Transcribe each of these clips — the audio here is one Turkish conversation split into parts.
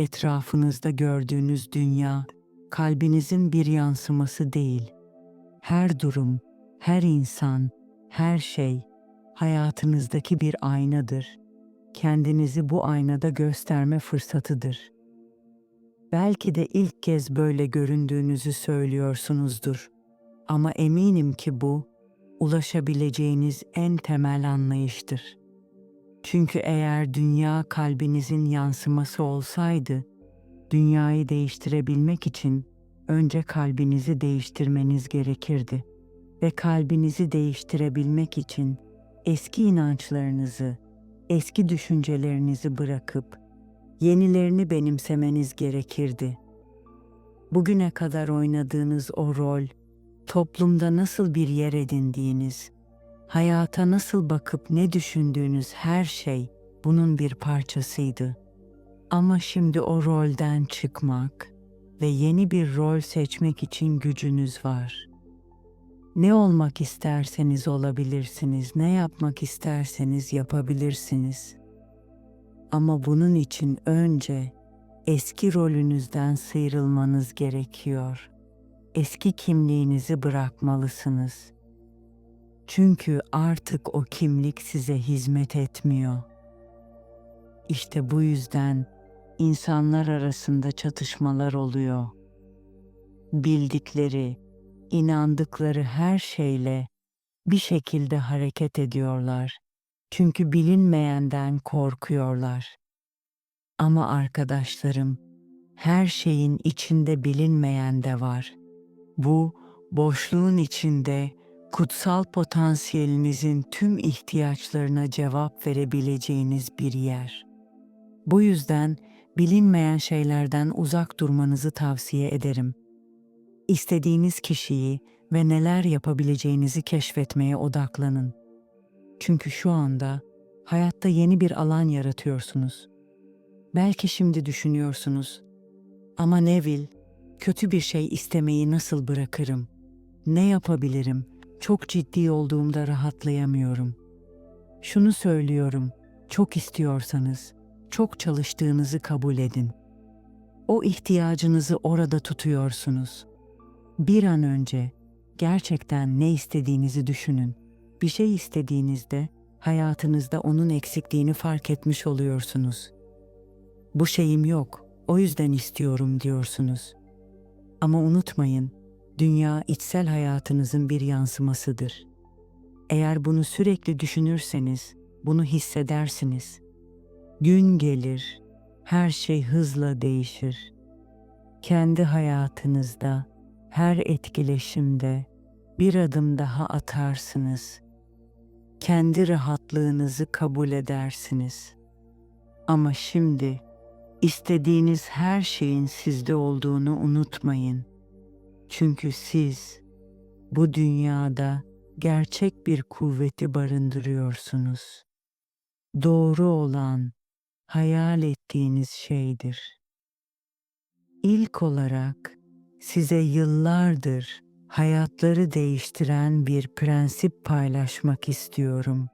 Etrafınızda gördüğünüz dünya kalbinizin bir yansıması değil. Her durum, her insan, her şey hayatınızdaki bir aynadır. Kendinizi bu aynada gösterme fırsatıdır. Belki de ilk kez böyle göründüğünüzü söylüyorsunuzdur. Ama eminim ki bu ulaşabileceğiniz en temel anlayıştır. Çünkü eğer dünya kalbinizin yansıması olsaydı, dünyayı değiştirebilmek için önce kalbinizi değiştirmeniz gerekirdi ve kalbinizi değiştirebilmek için eski inançlarınızı, eski düşüncelerinizi bırakıp yenilerini benimsemeniz gerekirdi. Bugüne kadar oynadığınız o rol, toplumda nasıl bir yer edindiğiniz, hayata nasıl bakıp ne düşündüğünüz her şey bunun bir parçasıydı. Ama şimdi o rolden çıkmak ve yeni bir rol seçmek için gücünüz var. Ne olmak isterseniz olabilirsiniz, ne yapmak isterseniz yapabilirsiniz. Ama bunun için önce eski rolünüzden sıyrılmanız gerekiyor. Eski kimliğinizi bırakmalısınız. Çünkü artık o kimlik size hizmet etmiyor. İşte bu yüzden insanlar arasında çatışmalar oluyor. Bildikleri, inandıkları her şeyle bir şekilde hareket ediyorlar. Çünkü bilinmeyenden korkuyorlar. Ama arkadaşlarım, her şeyin içinde bilinmeyen de var. Bu boşluğun içinde kutsal potansiyelinizin tüm ihtiyaçlarına cevap verebileceğiniz bir yer. Bu yüzden bilinmeyen şeylerden uzak durmanızı tavsiye ederim. İstediğiniz kişiyi ve neler yapabileceğinizi keşfetmeye odaklanın. Çünkü şu anda hayatta yeni bir alan yaratıyorsunuz. Belki şimdi düşünüyorsunuz. Ama Neville, kötü bir şey istemeyi nasıl bırakırım? Ne yapabilirim? Çok ciddi olduğumda rahatlayamıyorum. Şunu söylüyorum. Çok istiyorsanız, çok çalıştığınızı kabul edin. O ihtiyacınızı orada tutuyorsunuz. Bir an önce gerçekten ne istediğinizi düşünün. Bir şey istediğinizde hayatınızda onun eksikliğini fark etmiş oluyorsunuz. Bu şeyim yok, o yüzden istiyorum diyorsunuz. Ama unutmayın, dünya içsel hayatınızın bir yansımasıdır. Eğer bunu sürekli düşünürseniz, bunu hissedersiniz. Gün gelir, her şey hızla değişir. Kendi hayatınızda, her etkileşimde bir adım daha atarsınız. Kendi rahatlığınızı kabul edersiniz. Ama şimdi istediğiniz her şeyin sizde olduğunu unutmayın. Çünkü siz bu dünyada gerçek bir kuvveti barındırıyorsunuz. Doğru olan hayal ettiğiniz şeydir. İlk olarak size yıllardır hayatları değiştiren bir prensip paylaşmak istiyorum.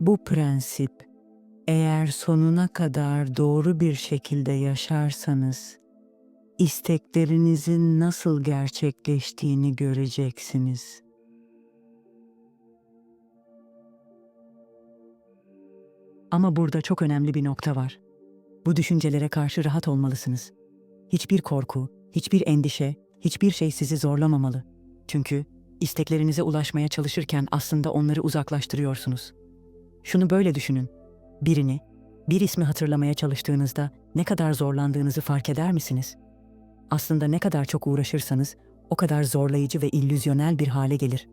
Bu prensip eğer sonuna kadar doğru bir şekilde yaşarsanız isteklerinizin nasıl gerçekleştiğini göreceksiniz. Ama burada çok önemli bir nokta var. Bu düşüncelere karşı rahat olmalısınız. Hiçbir korku, hiçbir endişe, hiçbir şey sizi zorlamamalı. Çünkü isteklerinize ulaşmaya çalışırken aslında onları uzaklaştırıyorsunuz. Şunu böyle düşünün. Birini, bir ismi hatırlamaya çalıştığınızda ne kadar zorlandığınızı fark eder misiniz? Aslında ne kadar çok uğraşırsanız o kadar zorlayıcı ve illüzyonel bir hale gelir.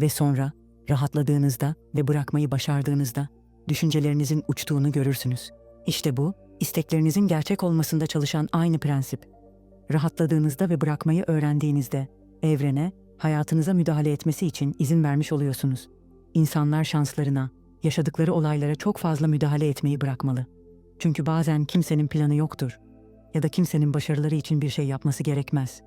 Ve sonra rahatladığınızda ve bırakmayı başardığınızda düşüncelerinizin uçtuğunu görürsünüz. İşte bu, isteklerinizin gerçek olmasında çalışan aynı prensip. Rahatladığınızda ve bırakmayı öğrendiğinizde evrene, hayatınıza müdahale etmesi için izin vermiş oluyorsunuz. İnsanlar şanslarına, yaşadıkları olaylara çok fazla müdahale etmeyi bırakmalı. Çünkü bazen kimsenin planı yoktur ya da kimsenin başarıları için bir şey yapması gerekmez.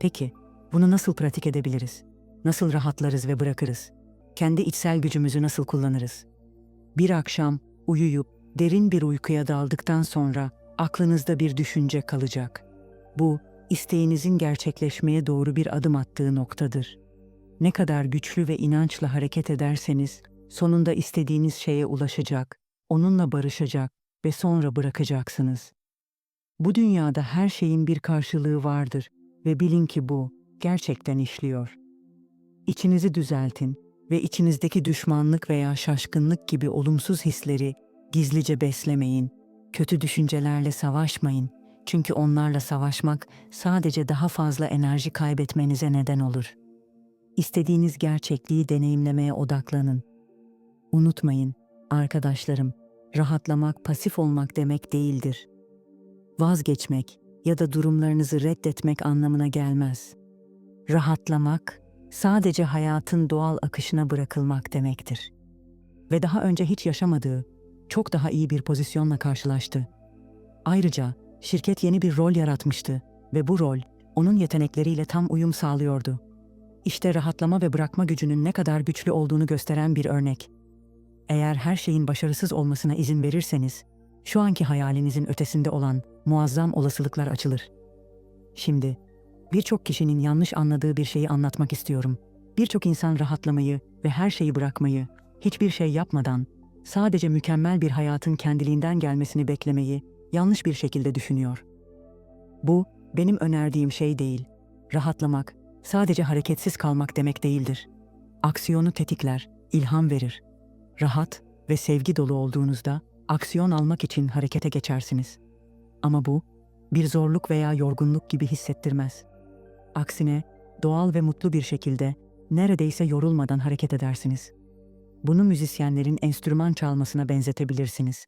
Peki, bunu nasıl pratik edebiliriz? Nasıl rahatlarız ve bırakırız? Kendi içsel gücümüzü nasıl kullanırız? Bir akşam uyuyup derin bir uykuya daldıktan sonra aklınızda bir düşünce kalacak. Bu, isteğinizin gerçekleşmeye doğru bir adım attığı noktadır. Ne kadar güçlü ve inançla hareket ederseniz, sonunda istediğiniz şeye ulaşacak, onunla barışacak ve sonra bırakacaksınız. Bu dünyada her şeyin bir karşılığı vardır ve bilin ki bu gerçekten işliyor. İçinizi düzeltin ve içinizdeki düşmanlık veya şaşkınlık gibi olumsuz hisleri gizlice beslemeyin. Kötü düşüncelerle savaşmayın. Çünkü onlarla savaşmak sadece daha fazla enerji kaybetmenize neden olur. İstediğiniz gerçekliği deneyimlemeye odaklanın. Unutmayın, arkadaşlarım, rahatlamak pasif olmak demek değildir. Vazgeçmek ya da durumlarınızı reddetmek anlamına gelmez. Rahatlamak sadece hayatın doğal akışına bırakılmak demektir. Ve daha önce hiç yaşamadığı, çok daha iyi bir pozisyonla karşılaştı. Ayrıca şirket yeni bir rol yaratmıştı ve bu rol onun yetenekleriyle tam uyum sağlıyordu. İşte rahatlama ve bırakma gücünün ne kadar güçlü olduğunu gösteren bir örnek. Eğer her şeyin başarısız olmasına izin verirseniz, şu anki hayalinizin ötesinde olan muazzam olasılıklar açılır. Şimdi, birçok kişinin yanlış anladığı bir şeyi anlatmak istiyorum. Birçok insan rahatlamayı ve her şeyi bırakmayı, hiçbir şey yapmadan, sadece mükemmel bir hayatın kendiliğinden gelmesini beklemeyi yanlış bir şekilde düşünüyor. Bu, benim önerdiğim şey değil. Rahatlamak, sadece hareketsiz kalmak demek değildir. Aksiyonu tetikler, ilham verir. Rahat ve sevgi dolu olduğunuzda aksiyon almak için harekete geçersiniz. Ama bu, bir zorluk veya yorgunluk gibi hissettirmez. Aksine, doğal ve mutlu bir şekilde, neredeyse yorulmadan hareket edersiniz. Bunu müzisyenlerin enstrüman çalmasına benzetebilirsiniz.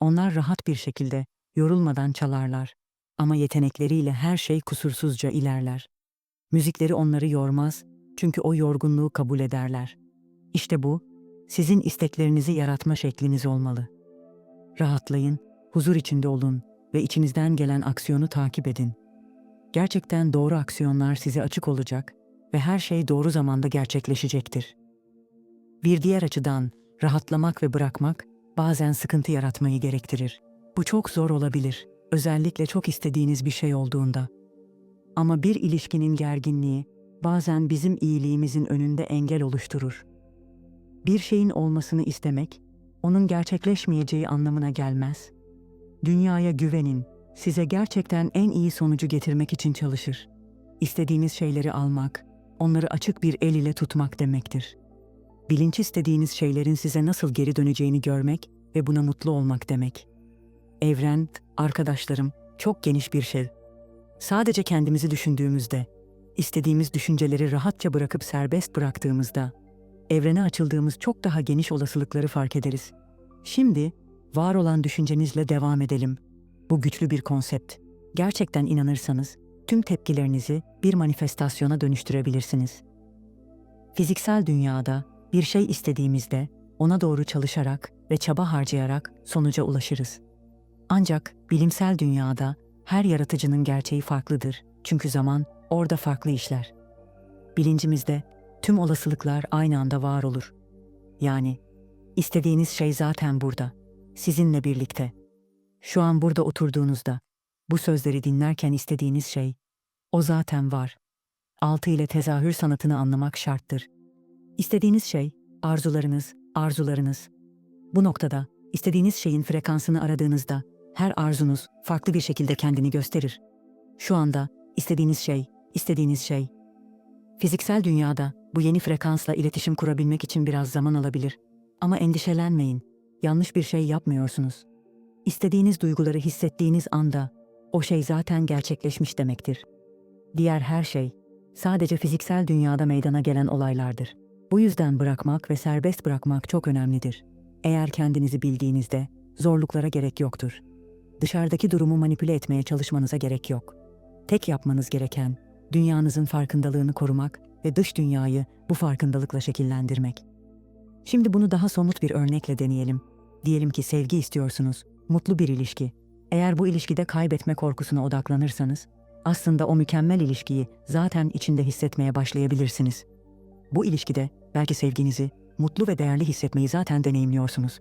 Onlar rahat bir şekilde, yorulmadan çalarlar. Ama yetenekleriyle her şey kusursuzca ilerler. Müzikleri onları yormaz, çünkü o yorgunluğu kabul ederler. İşte bu, sizin isteklerinizi yaratma şekliniz olmalı. Rahatlayın, huzur içinde olun ve içinizden gelen aksiyonu takip edin. Gerçekten doğru aksiyonlar size açık olacak ve her şey doğru zamanda gerçekleşecektir. Bir diğer açıdan rahatlamak ve bırakmak bazen sıkıntı yaratmayı gerektirir. Bu çok zor olabilir, özellikle çok istediğiniz bir şey olduğunda. Ama bir ilişkinin gerginliği bazen bizim iyiliğimizin önünde engel oluşturur. Bir şeyin olmasını istemek, onun gerçekleşmeyeceği anlamına gelmez. Dünyaya güvenin, size gerçekten en iyi sonucu getirmek için çalışır. İstediğiniz şeyleri almak, onları açık bir el ile tutmak demektir. Bilinç istediğiniz şeylerin size nasıl geri döneceğini görmek ve buna mutlu olmak demek. Evren, arkadaşlarım, çok geniş bir şey. Sadece kendimizi düşündüğümüzde, istediğimiz düşünceleri rahatça bırakıp serbest bıraktığımızda, evrene açıldığımız çok daha geniş olasılıkları fark ederiz. Şimdi, var olan düşüncenizle devam edelim. Bu güçlü bir konsept. Gerçekten inanırsanız, tüm tepkilerinizi bir manifestasyona dönüştürebilirsiniz. Fiziksel dünyada bir şey istediğimizde ona doğru çalışarak ve çaba harcayarak sonuca ulaşırız. Ancak bilimsel dünyada her yaratıcının gerçeği farklıdır. Çünkü zaman orada farklı işler. Bilincimizde tüm olasılıklar aynı anda var olur. Yani istediğiniz şey zaten burada, sizinle birlikte. Şu an burada oturduğunuzda, bu sözleri dinlerken istediğiniz şey, o zaten var. Altı ile tezahür sanatını anlamak şarttır. İstediğiniz şey, arzularınız, arzularınız. Bu noktada, istediğiniz şeyin frekansını aradığınızda, her arzunuz farklı bir şekilde kendini gösterir. Şu anda, istediğiniz şey, istediğiniz şey. Fiziksel dünyada bu yeni frekansla iletişim kurabilmek için biraz zaman alabilir. Ama endişelenmeyin. Yanlış bir şey yapmıyorsunuz. İstediğiniz duyguları hissettiğiniz anda o şey zaten gerçekleşmiş demektir. Diğer her şey sadece fiziksel dünyada meydana gelen olaylardır. Bu yüzden bırakmak ve serbest bırakmak çok önemlidir. Eğer kendinizi bildiğinizde zorluklara gerek yoktur. Dışarıdaki durumu manipüle etmeye çalışmanıza gerek yok. Tek yapmanız gereken dünyanızın farkındalığını korumak ve dış dünyayı bu farkındalıkla şekillendirmek. Şimdi bunu daha somut bir örnekle deneyelim. Diyelim ki sevgi istiyorsunuz, mutlu bir ilişki. Eğer bu ilişkide kaybetme korkusuna odaklanırsanız, aslında o mükemmel ilişkiyi zaten içinde hissetmeye başlayabilirsiniz. Bu ilişkide belki sevginizi, mutlu ve değerli hissetmeyi zaten deneyimliyorsunuz.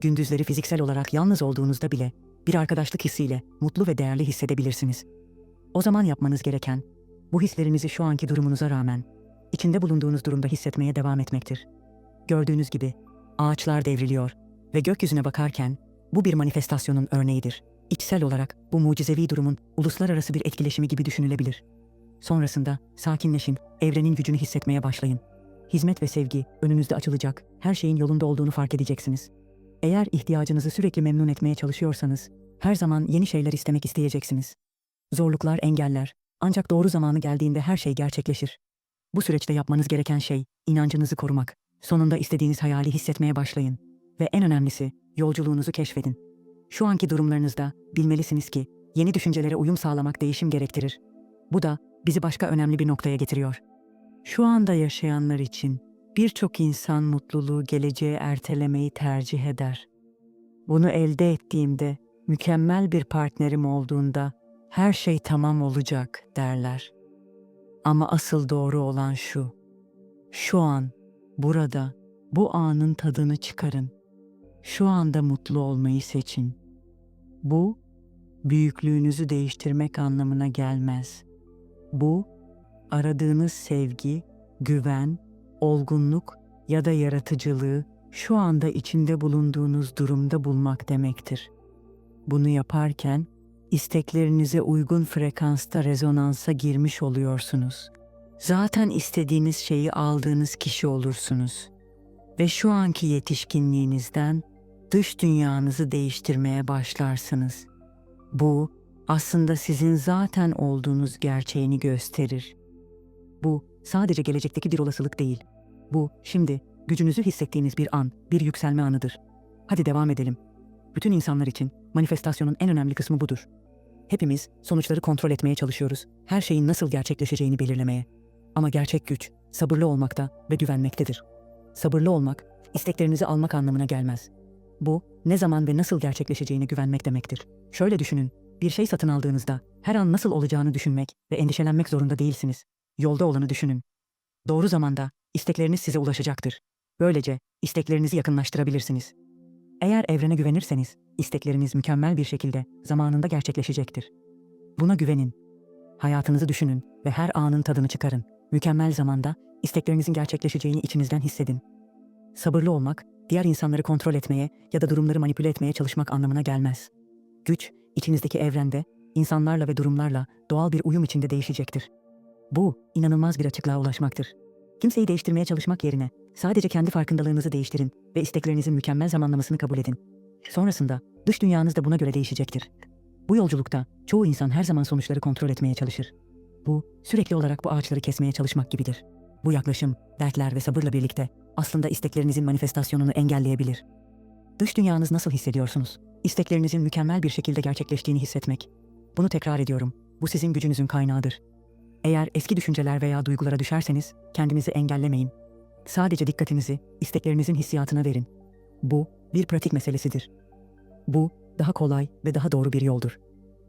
Gündüzleri fiziksel olarak yalnız olduğunuzda bile bir arkadaşlık hissiyle mutlu ve değerli hissedebilirsiniz. O zaman yapmanız gereken, bu hislerinizi şu anki durumunuza rağmen, içinde bulunduğunuz durumda hissetmeye devam etmektir. Gördüğünüz gibi, ağaçlar devriliyor ve gökyüzüne bakarken, bu bir manifestasyonun örneğidir. İçsel olarak bu mucizevi durumun uluslararası bir etkileşimi gibi düşünülebilir. Sonrasında sakinleşin, evrenin gücünü hissetmeye başlayın. Hizmet ve sevgi önünüzde açılacak, her şeyin yolunda olduğunu fark edeceksiniz. Eğer ihtiyacınızı sürekli memnun etmeye çalışıyorsanız, her zaman yeni şeyler istemek isteyeceksiniz. Zorluklar, engeller, ancak doğru zamanı geldiğinde her şey gerçekleşir. Bu süreçte yapmanız gereken şey, inancınızı korumak. Sonunda istediğiniz hayali hissetmeye başlayın. Ve en önemlisi, yolculuğunuzu keşfedin. Şu anki durumlarınızda bilmelisiniz ki, yeni düşüncelere uyum sağlamak değişim gerektirir. Bu da bizi başka önemli bir noktaya getiriyor. Şu anda yaşayanlar için birçok insan mutluluğu geleceğe ertelemeyi tercih eder. Bunu elde ettiğimde, mükemmel bir partnerim olduğunda her şey tamam olacak derler. Ama asıl doğru olan şu. Şu an, burada, bu anın tadını çıkarın. Şu anda mutlu olmayı seçin. Bu, büyüklüğünüzü değiştirmek anlamına gelmez. Bu, aradığınız sevgi, güven, olgunluk ya da yaratıcılığı şu anda içinde bulunduğunuz durumda bulmak demektir. Bunu yaparken isteklerinize uygun frekansta rezonansa girmiş oluyorsunuz. Zaten istediğiniz şeyi aldığınız kişi olursunuz ve şu anki yetişkinliğinizden dış dünyanızı değiştirmeye başlarsınız. Bu aslında sizin zaten olduğunuz gerçeğini gösterir. Bu sadece gelecekteki bir olasılık değil. Bu şimdi gücünüzü hissettiğiniz bir an, bir yükselme anıdır. Hadi devam edelim. Bütün insanlar için manifestasyonun en önemli kısmı budur. Hepimiz sonuçları kontrol etmeye çalışıyoruz. Her şeyin nasıl gerçekleşeceğini belirlemeye. Ama gerçek güç sabırlı olmakta ve güvenmektedir. Sabırlı olmak, isteklerinizi almak anlamına gelmez. Bu, ne zaman ve nasıl gerçekleşeceğine güvenmek demektir. Şöyle düşünün, bir şey satın aldığınızda her an nasıl olacağını düşünmek ve endişelenmek zorunda değilsiniz. Yolda olanı düşünün. Doğru zamanda istekleriniz size ulaşacaktır. Böylece isteklerinizi yakınlaştırabilirsiniz. Eğer evrene güvenirseniz, istekleriniz mükemmel bir şekilde zamanında gerçekleşecektir. Buna güvenin. Hayatınızı düşünün ve her anın tadını çıkarın. Mükemmel zamanda isteklerinizin gerçekleşeceğini içinizden hissedin. Sabırlı olmak, diğer insanları kontrol etmeye ya da durumları manipüle etmeye çalışmak anlamına gelmez. Güç, içinizdeki evrende, insanlarla ve durumlarla doğal bir uyum içinde değişecektir. Bu, inanılmaz bir açıklığa ulaşmaktır. Kimseyi değiştirmeye çalışmak yerine sadece kendi farkındalığınızı değiştirin ve isteklerinizin mükemmel zamanlamasını kabul edin. Sonrasında dış dünyanız da buna göre değişecektir. Bu yolculukta çoğu insan her zaman sonuçları kontrol etmeye çalışır. Bu, sürekli olarak bu ağaçları kesmeye çalışmak gibidir. Bu yaklaşım, dertler ve sabırla birlikte aslında isteklerinizin manifestasyonunu engelleyebilir. Dış dünyanız nasıl hissediyorsunuz? İsteklerinizin mükemmel bir şekilde gerçekleştiğini hissetmek. Bunu tekrar ediyorum. Bu sizin gücünüzün kaynağıdır. Eğer eski düşünceler veya duygulara düşerseniz kendinizi engellemeyin. Sadece dikkatinizi isteklerinizin hissiyatına verin. Bu bir pratik meselesidir. Bu daha kolay ve daha doğru bir yoldur.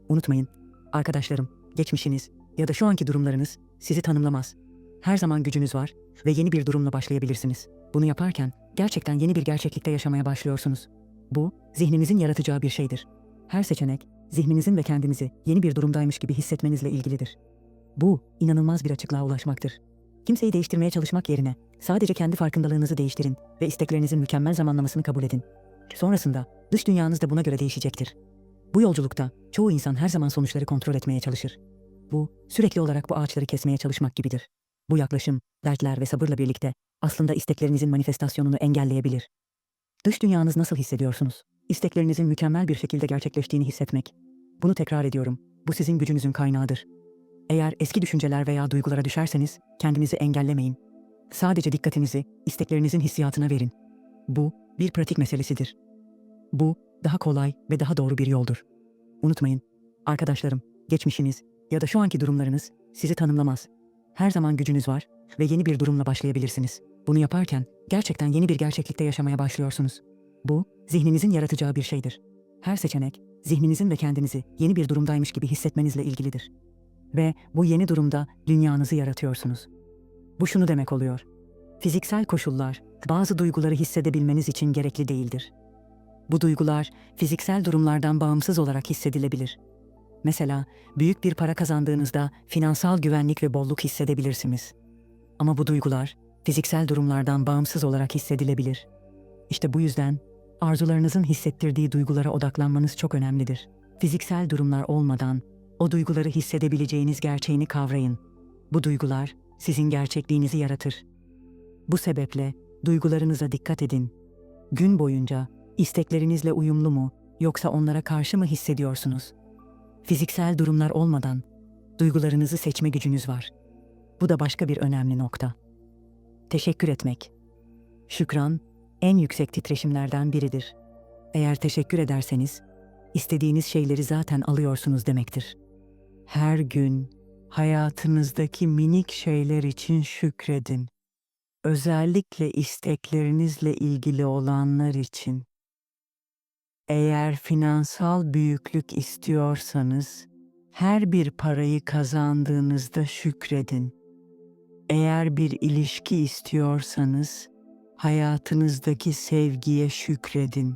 Unutmayın, arkadaşlarım, geçmişiniz ya da şu anki durumlarınız sizi tanımlamaz. Her zaman gücünüz var ve yeni bir durumla başlayabilirsiniz. Bunu yaparken gerçekten yeni bir gerçeklikte yaşamaya başlıyorsunuz. Bu, zihninizin yaratacağı bir şeydir. Her seçenek, zihninizin ve kendinizi yeni bir durumdaymış gibi hissetmenizle ilgilidir. Bu, inanılmaz bir açıklığa ulaşmaktır. Kimseyi değiştirmeye çalışmak yerine sadece kendi farkındalığınızı değiştirin ve isteklerinizin mükemmel zamanlamasını kabul edin. Sonrasında dış dünyanız da buna göre değişecektir. Bu yolculukta çoğu insan her zaman sonuçları kontrol etmeye çalışır. Bu, sürekli olarak bu ağaçları kesmeye çalışmak gibidir. Bu yaklaşım, dertler ve sabırla birlikte aslında isteklerinizin manifestasyonunu engelleyebilir. Dış dünyanız nasıl hissediyorsunuz? İsteklerinizin mükemmel bir şekilde gerçekleştiğini hissetmek. Bunu tekrar ediyorum. Bu sizin gücünüzün kaynağıdır. Eğer eski düşünceler veya duygulara düşerseniz kendinizi engellemeyin. Sadece dikkatinizi isteklerinizin hissiyatına verin. Bu bir pratik meselesidir. Bu daha kolay ve daha doğru bir yoldur. Unutmayın, arkadaşlarım, geçmişiniz ya da şu anki durumlarınız sizi tanımlamaz. Her zaman gücünüz var ve yeni bir durumla başlayabilirsiniz. Bunu yaparken gerçekten yeni bir gerçeklikte yaşamaya başlıyorsunuz. Bu, zihninizin yaratacağı bir şeydir. Her seçenek, zihninizin ve kendinizi yeni bir durumdaymış gibi hissetmenizle ilgilidir. Ve bu yeni durumda dünyanızı yaratıyorsunuz. Bu şunu demek oluyor. Fiziksel koşullar bazı duyguları hissedebilmeniz için gerekli değildir. Bu duygular fiziksel durumlardan bağımsız olarak hissedilebilir. Mesela büyük bir para kazandığınızda finansal güvenlik ve bolluk hissedebilirsiniz. Ama bu duygular fiziksel durumlardan bağımsız olarak hissedilebilir. İşte bu yüzden arzularınızın hissettirdiği duygulara odaklanmanız çok önemlidir. Fiziksel durumlar olmadan o duyguları hissedebileceğiniz gerçeğini kavrayın. Bu duygular sizin gerçekliğinizi yaratır. Bu sebeple duygularınıza dikkat edin. Gün boyunca isteklerinizle uyumlu mu yoksa onlara karşı mı hissediyorsunuz? Fiziksel durumlar olmadan duygularınızı seçme gücünüz var. Bu da başka bir önemli nokta. Teşekkür etmek. Şükran en yüksek titreşimlerden biridir. Eğer teşekkür ederseniz istediğiniz şeyleri zaten alıyorsunuz demektir. Her gün hayatınızdaki minik şeyler için şükredin. Özellikle isteklerinizle ilgili olanlar için. Eğer finansal büyüklük istiyorsanız, her bir parayı kazandığınızda şükredin. Eğer bir ilişki istiyorsanız, hayatınızdaki sevgiye şükredin.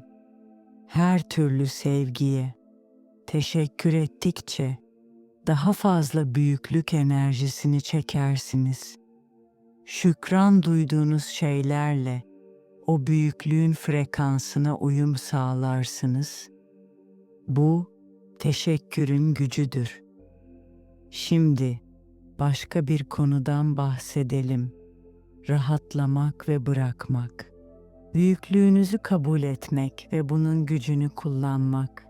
Her türlü sevgiye. Teşekkür ettikçe daha fazla büyüklük enerjisini çekersiniz. Şükran duyduğunuz şeylerle o büyüklüğün frekansına uyum sağlarsınız. Bu teşekkürün gücüdür. Şimdi başka bir konudan bahsedelim. Rahatlamak ve bırakmak. Büyüklüğünüzü kabul etmek ve bunun gücünü kullanmak.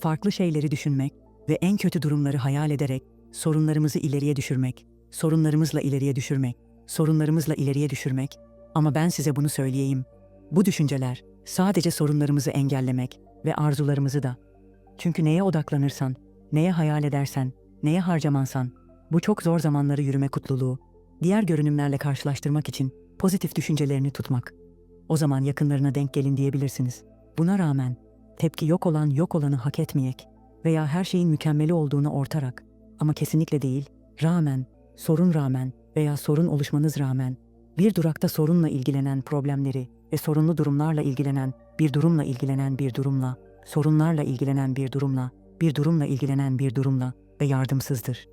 Farklı şeyleri düşünmek ve en kötü durumları hayal ederek sorunlarımızı ileriye düşürmek, sorunlarımızla ileriye düşürmek, sorunlarımızla ileriye düşürmek. Ama ben size bunu söyleyeyim. Bu düşünceler sadece sorunlarımızı engellemek ve arzularımızı da. Çünkü neye odaklanırsan, neye hayal edersen, neye harcamansan, bu çok zor zamanları yürüme kutluluğu, diğer görünümlerle karşılaştırmak için pozitif düşüncelerini tutmak. O zaman yakınlarına denk gelin diyebilirsiniz. Buna rağmen tepki yok olan yok olanı hak etmeyek veya her şeyin mükemmeli olduğunu ortarak ama kesinlikle değil, rağmen, sorun rağmen veya sorun oluşmanız rağmen bir durakta sorunla ilgilenen problemleri ve sorunlu durumlarla ilgilenen bir durumla ilgilenen bir durumla, sorunlarla ilgilenen bir durumla, bir durumla ilgilenen bir durumla ve yardımsızdır.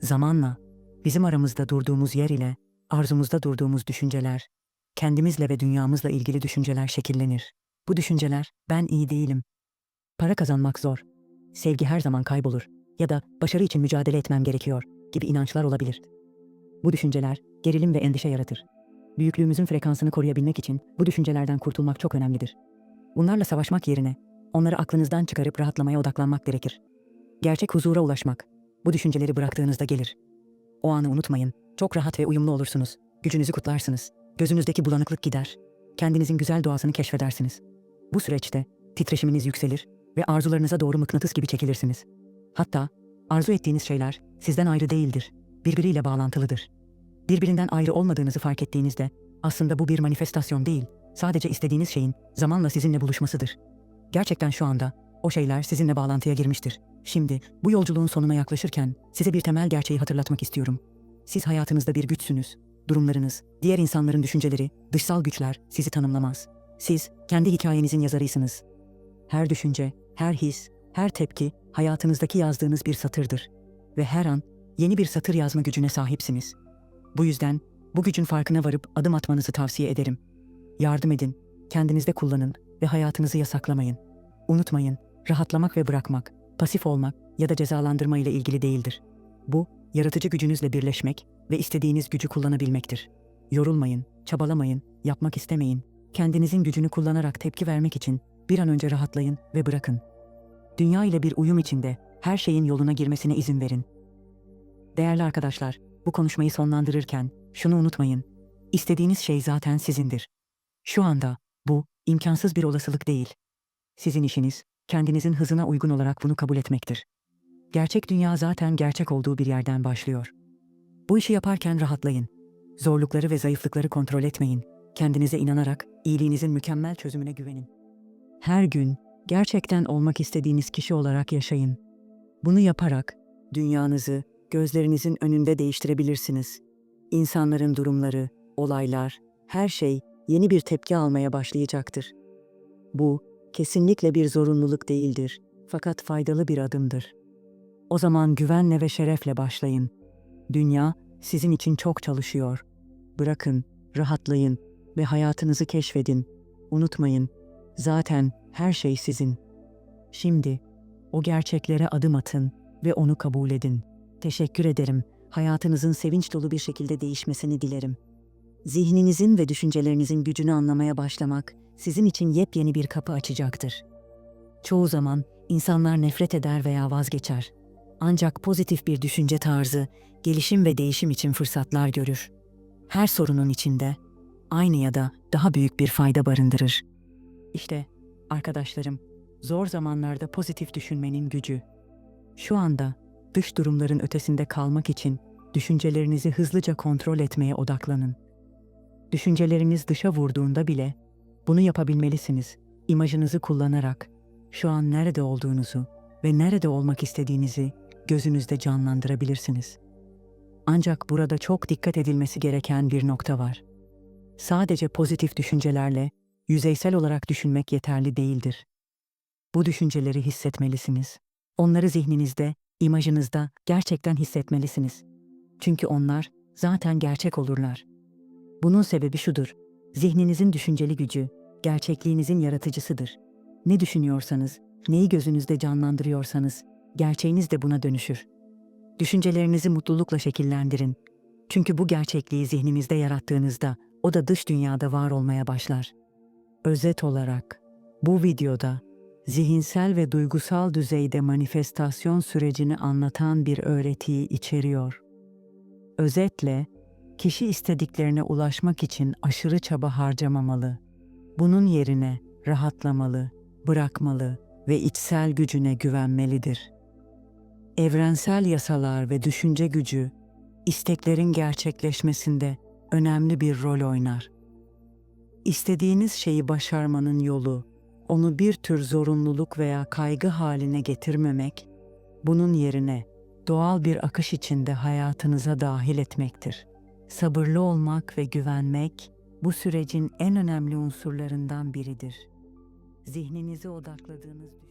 Zamanla bizim aramızda durduğumuz yer ile arzumuzda durduğumuz düşünceler, kendimizle ve dünyamızla ilgili düşünceler şekillenir. Bu düşünceler ben iyi değilim. Para kazanmak zor. Sevgi her zaman kaybolur ya da başarı için mücadele etmem gerekiyor gibi inançlar olabilir. Bu düşünceler gerilim ve endişe yaratır. Büyüklüğümüzün frekansını koruyabilmek için bu düşüncelerden kurtulmak çok önemlidir. Bunlarla savaşmak yerine onları aklınızdan çıkarıp rahatlamaya odaklanmak gerekir. Gerçek huzura ulaşmak bu düşünceleri bıraktığınızda gelir. O anı unutmayın. Çok rahat ve uyumlu olursunuz. Gücünüzü kutlarsınız. Gözünüzdeki bulanıklık gider. Kendinizin güzel doğasını keşfedersiniz. Bu süreçte titreşiminiz yükselir ve arzularınıza doğru mıknatıs gibi çekilirsiniz. Hatta arzu ettiğiniz şeyler sizden ayrı değildir. Birbiriyle bağlantılıdır. Birbirinden ayrı olmadığınızı fark ettiğinizde aslında bu bir manifestasyon değil, sadece istediğiniz şeyin zamanla sizinle buluşmasıdır. Gerçekten şu anda o şeyler sizinle bağlantıya girmiştir. Şimdi bu yolculuğun sonuna yaklaşırken size bir temel gerçeği hatırlatmak istiyorum. Siz hayatınızda bir güçsünüz. Durumlarınız, diğer insanların düşünceleri, dışsal güçler sizi tanımlamaz. Siz kendi hikayenizin yazarıysınız. Her düşünce, her his, her tepki hayatınızdaki yazdığınız bir satırdır. Ve her an yeni bir satır yazma gücüne sahipsiniz. Bu yüzden bu gücün farkına varıp adım atmanızı tavsiye ederim. Yardım edin, kendinizde kullanın ve hayatınızı yasaklamayın. Unutmayın, rahatlamak ve bırakmak, pasif olmak ya da cezalandırma ile ilgili değildir. Bu, yaratıcı gücünüzle birleşmek ve istediğiniz gücü kullanabilmektir. Yorulmayın, çabalamayın, yapmak istemeyin. Kendinizin gücünü kullanarak tepki vermek için bir an önce rahatlayın ve bırakın. Dünya ile bir uyum içinde her şeyin yoluna girmesine izin verin. Değerli arkadaşlar, bu konuşmayı sonlandırırken şunu unutmayın. İstediğiniz şey zaten sizindir. Şu anda bu imkansız bir olasılık değil. Sizin işiniz kendinizin hızına uygun olarak bunu kabul etmektir. Gerçek dünya zaten gerçek olduğu bir yerden başlıyor. Bu işi yaparken rahatlayın. Zorlukları ve zayıflıkları kontrol etmeyin. Kendinize inanarak iyiliğinizin mükemmel çözümüne güvenin. Her gün gerçekten olmak istediğiniz kişi olarak yaşayın. Bunu yaparak dünyanızı gözlerinizin önünde değiştirebilirsiniz. İnsanların durumları, olaylar, her şey yeni bir tepki almaya başlayacaktır. Bu kesinlikle bir zorunluluk değildir fakat faydalı bir adımdır. O zaman güvenle ve şerefle başlayın. Dünya sizin için çok çalışıyor. Bırakın, rahatlayın ve hayatınızı keşfedin. Unutmayın, zaten her şey sizin. Şimdi o gerçeklere adım atın ve onu kabul edin. Teşekkür ederim. Hayatınızın sevinç dolu bir şekilde değişmesini dilerim. Zihninizin ve düşüncelerinizin gücünü anlamaya başlamak sizin için yepyeni bir kapı açacaktır. Çoğu zaman insanlar nefret eder veya vazgeçer. Ancak pozitif bir düşünce tarzı gelişim ve değişim için fırsatlar görür. Her sorunun içinde aynı ya da daha büyük bir fayda barındırır. İşte arkadaşlarım, zor zamanlarda pozitif düşünmenin gücü. Şu anda dış durumların ötesinde kalmak için düşüncelerinizi hızlıca kontrol etmeye odaklanın. Düşünceleriniz dışa vurduğunda bile bunu yapabilmelisiniz. İmajınızı kullanarak şu an nerede olduğunuzu ve nerede olmak istediğinizi gözünüzde canlandırabilirsiniz. Ancak burada çok dikkat edilmesi gereken bir nokta var. Sadece pozitif düşüncelerle yüzeysel olarak düşünmek yeterli değildir. Bu düşünceleri hissetmelisiniz. Onları zihninizde, imajınızda gerçekten hissetmelisiniz. Çünkü onlar zaten gerçek olurlar. Bunun sebebi şudur. Zihninizin düşünceli gücü, gerçekliğinizin yaratıcısıdır. Ne düşünüyorsanız, neyi gözünüzde canlandırıyorsanız, gerçeğiniz de buna dönüşür. Düşüncelerinizi mutlulukla şekillendirin. Çünkü bu gerçekliği zihninizde yarattığınızda o da dış dünyada var olmaya başlar. Özet olarak bu videoda zihinsel ve duygusal düzeyde manifestasyon sürecini anlatan bir öğretiyi içeriyor. Özetle, kişi istediklerine ulaşmak için aşırı çaba harcamamalı. Bunun yerine rahatlamalı, bırakmalı ve içsel gücüne güvenmelidir. Evrensel yasalar ve düşünce gücü isteklerin gerçekleşmesinde önemli bir rol oynar. İstediğiniz şeyi başarmanın yolu onu bir tür zorunluluk veya kaygı haline getirmemek, bunun yerine doğal bir akış içinde hayatınıza dahil etmektir. Sabırlı olmak ve güvenmek bu sürecin en önemli unsurlarından biridir. Zihninize odakladığınız